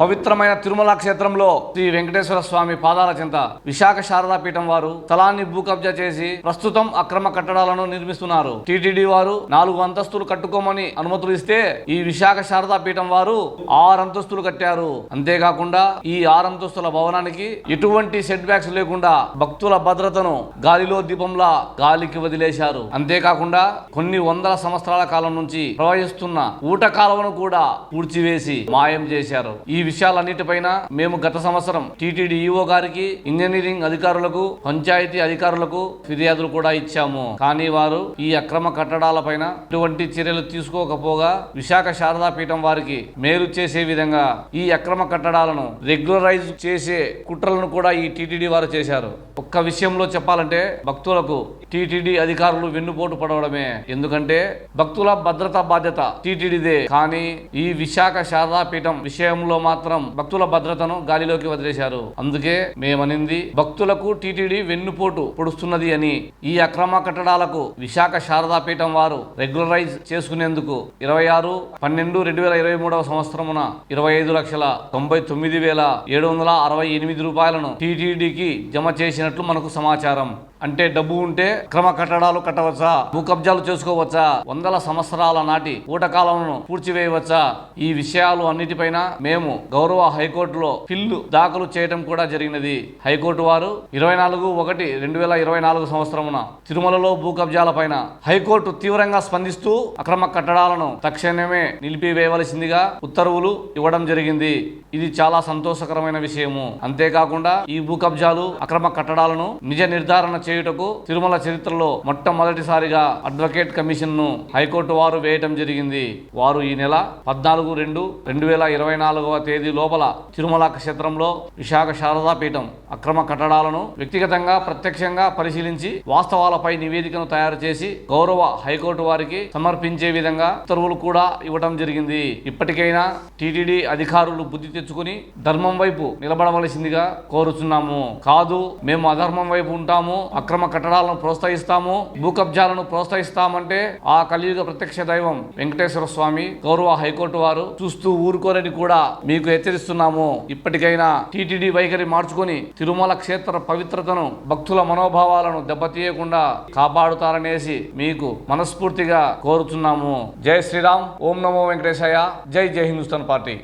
పవిత్రమైన తిరుమల క్షేత్రంలో శ్రీ వెంకటేశ్వర స్వామి పాదాల చింత విశాఖ శారదా పీఠం వారు స్థలాన్ని భూ కబ్జా చేసి ప్రస్తుతం అక్రమ కట్టడాలను నిర్మిస్తున్నారు. టిటిడి వారు నాలుగు అంతస్తులు కట్టుకోమని అనుమతులు ఇస్తే ఈ విశాఖ శారదా పీఠం వారు ఆరు అంతస్తులు కట్టారు. అంతేకాకుండా ఈ ఆరు అంతస్తుల భవనానికి ఎటువంటి సెట్ బ్యాక్స్ లేకుండా భక్తుల భద్రతను గాలిలో దీపంలా గాలికి వదిలేశారు. అంతేకాకుండా కొన్ని వందల సంవత్సరాల కాలం నుంచి ప్రవహిస్తున్న ఊట కాలువను కూడా పూడ్చివేసి మాయం చేశారు. ఈ విషయాలన్నిటిపైన మేము గత సంవత్సరం టీటీడీ ఈఓ గారికి ఇంజనీరింగ్ అధికారులకు పంచాయతీ అధికారులకు ఫిర్యాదులు కూడా ఇచ్చాము. కానీ వారు ఈ అక్రమ కట్టడాలపైన ఎటువంటి చర్యలు తీసుకోకపోగా విశాఖ శారదా పీఠం వారికి మేలు చేసే విధంగా ఈ అక్రమ కట్టడాలను రెగ్యులరైజ్ చేసే కుట్రలను కూడా ఈ టీటీడీ వారు చేశారు. ఒక్క విషయంలో చెప్పాలంటే భక్తులకు టీటీడీ అధికారులు వెన్నుపోటు పడవడమే. ఎందుకంటే భక్తుల భద్రతా బాధ్యత టీటీడీదే. కానీ ఈ విశాఖ శారదా పీఠం విషయంలో మాత్రం భక్తుల భద్రతను గాలిలోకి వదిలేశారు. అందుకే మేమనింది భక్తులకు టీటీడీ వెన్నుపోటు పొడుస్తున్నది అని ఈ అక్రమ కట్టడాలకు విశాఖ శారదా పీఠం వారు రెగ్యులరైజ్ చేసుకునేందుకు ఇరవై ఆరు పన్నెండు రెండు వేల ఇరవై మూడవ సంవత్సరమున ఇరవై ఐదు లక్షల తొంభై తొమ్మిది వేల ఏడు వందల అరవై ఎనిమిది రూపాయలను టీటీడీకి జమ చేసినట్లు మనకు సమాచారం. అంటే డబ్బు ఉంటే క్రమ కట్టడాలు కట్టవచ్చా? భూ కబ్జాలు చేసుకోవచ్చా? వందల సంవత్సరాల నాటి ఊటకాలను పూడ్చివేయవచ్చా? ఈ విషయాలు అన్నిటిపైన మేము గౌరవ హైకోర్టులో పిల్లు దాఖలు చేయడం కూడా జరిగినది. హైకోర్టు వారు ఇరవై నాలుగు ఒకటి రెండు వేల ఇరవై నాలుగు సంవత్సరమున తిరుమలలో భూ కబ్జాలపైన హైకోర్టు తీవ్రంగా స్పందిస్తూ అక్రమ కట్టడాలను తక్షణమే నిలిపివేయవలసిందిగా ఉత్తర్వులు ఇవ్వడం జరిగింది. ఇది చాలా సంతోషకరమైన విషయము. అంతేకాకుండా ఈ భూ కబ్జాలు అక్రమ కట్టడాలను నిజ నిర్ధారణ చేయుటకు తిరుమల చరిత్రలో మొట్టమొదటిసారిగా అడ్వకేట్ కమిషన్ను హైకోర్టు వారు వేయటం జరిగింది. వారు ఈ నెల పద్నాలుగు రెండు రెండు వేల ఇరవై నాలుగవ తేదీ లోపల తిరుమల క్షేత్రంలో విశాఖ శారదా పీఠం అక్రమ కట్టడాలను వ్యక్తిగతంగా ప్రత్యక్షంగా పరిశీలించి వాస్తవాలపై నివేదికను తయారు చేసి గౌరవ హైకోర్టు వారికి సమర్పించే విధంగా ఉత్తర్వులు కూడా ఇవ్వడం జరిగింది. ఇప్పటికైనా టీటీడీ అధికారులు బుద్ధి తెచ్చుకుని ధర్మం వైపు నిలబడవలసిందిగా కోరుచున్నాము. కాదు మేము అధర్మం వైపు ఉంటాము అక్రమ కట్టడాలను ప్రోత్సహిస్తాము భూ కబ్జాలను ప్రోత్సహిస్తామంటే ఆ కలియుగ ప్రత్యక్ష దైవం వెంకటేశ్వర స్వామి గౌరవ హైకోర్టు వారు చూస్తూ ఊరుకోరని కూడా మీకు హెచ్చరిస్తున్నాము. ఇప్పటికైనా టీటీడీ వైఖరి మార్చుకొని తిరుమల క్షేత్ర పవిత్రతను భక్తుల మనోభావాలను దెబ్బతీయకుండా కాపాడుతారనేసి మీకు మనస్ఫూర్తిగా కోరుతున్నాము. జై శ్రీరామ్ ఓం నమో వెంకటేశాయ జై జై హిందుస్థాన్ పార్టీ.